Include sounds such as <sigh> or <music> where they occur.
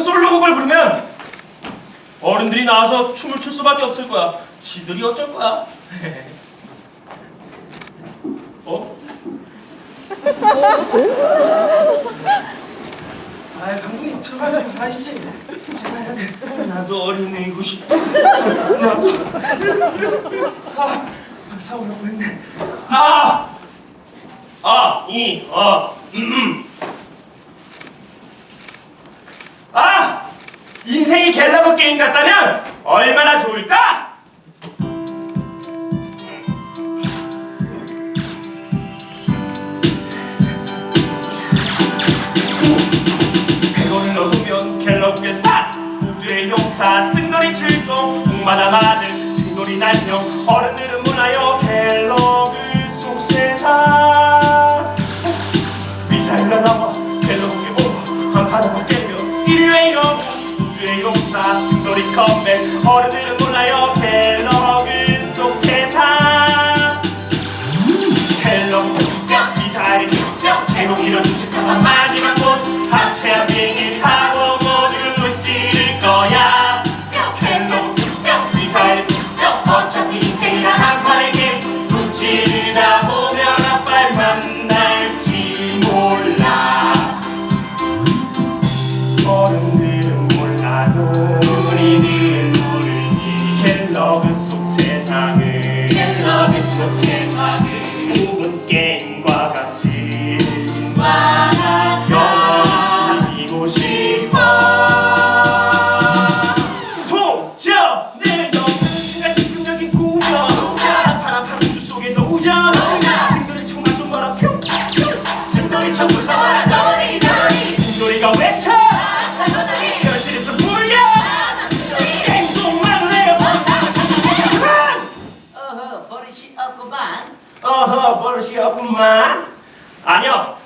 신곡을 부르면 어른들이 나와서 춤을 출 수밖에 없을 거야. 지들이 어쩔 거야? <laughs> 어? <laughs> 아 감독님 들어가서 아저씨 제가 해야 돼. 나도 어린애이고 싶다. 아 사고 날 뻔했네. 아! 아, 이, 어, 음, 음. 아! 인생이 갤러브 게임 같다면 얼마나 좋을까? 백원을 넘으면 갤러브의 스타트 우주의 용사 승돌이 출동 목마다 마들 승돌이 난영 어른들은 몰라요 갤러브 속 세상 미사일 날아와 사 승돌이 컴백. 어른들은 몰라요. 갤러브 속 세상 헬로 미사일 제국 이뤄주신 상황 마지막 보스 합체한 비행기 세상을 허허, 벌시하구만. 아니요,